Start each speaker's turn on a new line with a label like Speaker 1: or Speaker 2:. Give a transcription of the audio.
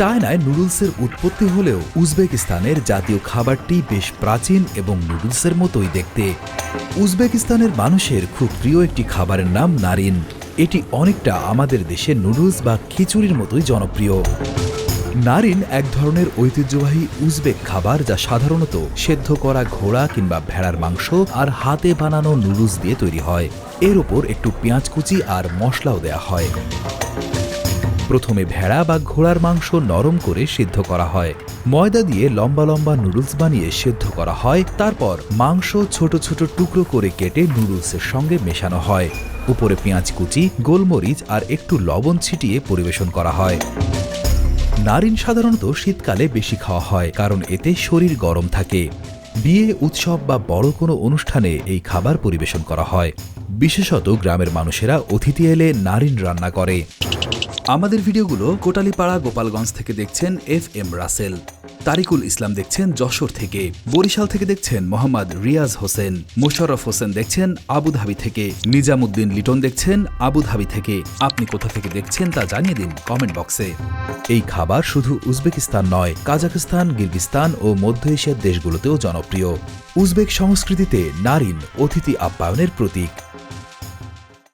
Speaker 1: চায়নায় নুডলসের উৎপত্তি হলেও উজবেকিস্তানের জাতীয় খাবারটি বেশ প্রাচীন এবং নুডলসের মতোই দেখতে। উজবেকিস্তানের মানুষের খুব প্রিয় একটি খাবারের নাম নারিন। এটি অনেকটা আমাদের দেশে নুডলস বা খিচুড়ির মতোই জনপ্রিয়। নারিন এক ধরনের ঐতিহ্যবাহী উজবেক খাবার যা সাধারণত সেদ্ধ করা ঘোড়া কিংবা ভেড়ার মাংস আর হাতে বানানো নুডলস দিয়ে তৈরি হয়। এর ওপর একটু পেঁয়াজ কুচি আর মশলাও দেয়া হয়। প্রথমে ভেড়া বা ঘোড়ার মাংস নরম করে সিদ্ধ করা হয়। ময়দা দিয়ে লম্বা লম্বা নুডলস বানিয়ে সিদ্ধ করা হয়। তারপর মাংস ছোট ছোট টুকরো করে কেটে নুডলসের সঙ্গে মেশানো হয়। উপরে পেঁয়াজ কুচি, গোলমরিচ আর একটু লবণ ছিটিয়ে পরিবেশন করা হয়। নারিন সাধারণত শীতকালে বেশি খাওয়া হয়, কারণ এতে শরীর গরম থাকে। বিয়ে, উৎসব বা বড় কোনো অনুষ্ঠানে এই খাবার পরিবেশন করা হয়। বিশেষত গ্রামের মানুষেরা অতিথি এলে নারিন রান্না করে। আমাদের ভিডিওগুলো কোটালীপাড়া গোপালগঞ্জ থেকে দেখছেন এফ এম রাসেল, তারিকুল ইসলাম দেখছেন যশোর থেকে, বরিশাল থেকে দেখছেন মোহাম্মদ রিয়াজ হোসেন, মোশাররফ হোসেন দেখছেন আবুধাবি থেকে, নিজামুদ্দিন লিটন দেখছেন আবুধাবি থেকে। আপনি কোথা থেকে দেখছেন তা জানিয়ে দিন কমেন্ট বক্সে। এই খাবার শুধু উজবেকিস্তান নয়, কাজাখস্তান কিরগিস্তান ও মধ্য এশিয়ার দেশগুলোতেও জনপ্রিয়। উজবেক সংস্কৃতিতে নারিন, অতিথি আপ্যায়নের প্রতীক।